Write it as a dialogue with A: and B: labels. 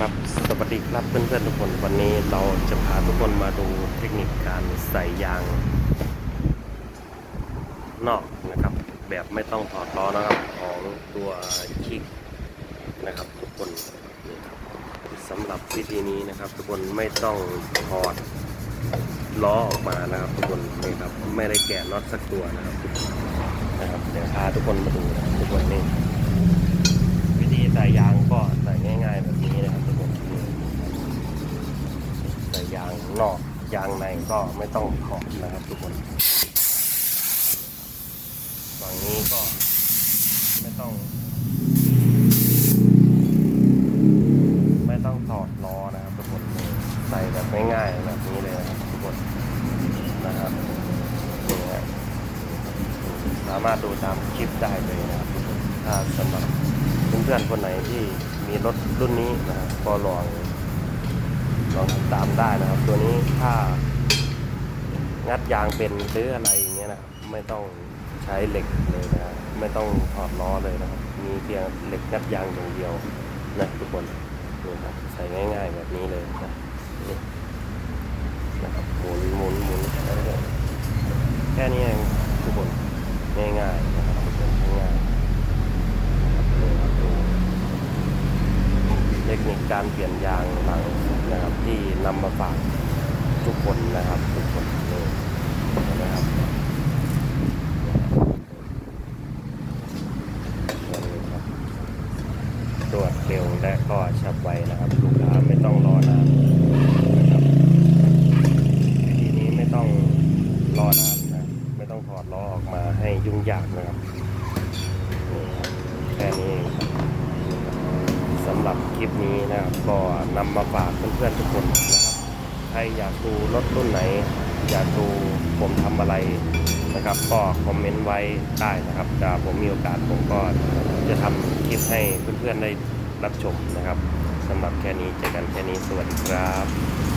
A: ครับสวัสดีครับเพื่อนๆทุกคนวันนี้เราจะพาทุกคนมาดูเทคนิคการใส่ยาง นอกนะครับ แบบไม่ต้องถอดล้อนะครับของตัวคิกนะครับ ทุกคนนี่ครับสำหรับวิธีนี้นะครับ ทุกคนไม่ต้องถอดล้อออกมานะครับ ทุกคนนี่ครับไม่ได้แกะน็อตสักตัวนะครับนะครับเดี๋ยวพาทุกคนมาดูนะทุกคน นอก ยางในก็ไม่ต้องถอดนะครับทุกคนฝั่งนี้ก็ไม่ต้อง ไม่ต้องถอดล้อนะครับทุกคนใส่แบบง่ายๆแบบนี้เลยนะครับทุกคนนะครับนี่ฮะสามารถดูตามคลิปได้เลยนะครับทุกคนถ้าสำหรับเพื่อนๆคนไหนที่มีรถรุ่นนี้นะครับก็ลอง ลองทำตามได้นะครับ ตัวนี้ถ้างัดยางเป็นหรืออะไรอย่างเงี้ยนะครับไม่ต้องใช้เหล็กเลยนะไม่ต้องถอดล้อเลยนะครับ มีเพียงเหล็กงัดยางอย่างเดียวนะทุกคนนี่ครับใส่ง่ายๆแบบนี้เลยนะนี่นะครับหมุนหมุนหมุนแค่นี้แค่นี้เองทุกคนง่ายๆนะครับทุกคนง่ายๆเทคนิคการเปลี่ยนยางหลัง นะครับที่นำมาฝากทุกคนนะครับทุกคนเลยนะครับตรวจเร็วและก็ฉับไวนะครับ ลูกค้าไม่ต้องรอนานนะครับวิธีนี้ไม่ต้องรอนานนะไม่ต้องถอดล้อออกมาให้ยุ่งยากนะครับแค่นี้ หรับคลิปนี้นะครับก็นำมาฝากเพื่อนๆทุกคนนะครับใครอยากดูรถรุ่นไหน อยากดูผมทำอะไรนะครับ ก็คอมเมนต์ไว้ได้นะครับจะผมมีโอกาสผมก็จะทำคลิปให้เพื่อนๆได้รับชมนะครับสำหรับแค่นี้เจอกันแค่นี้สวัสดีครับ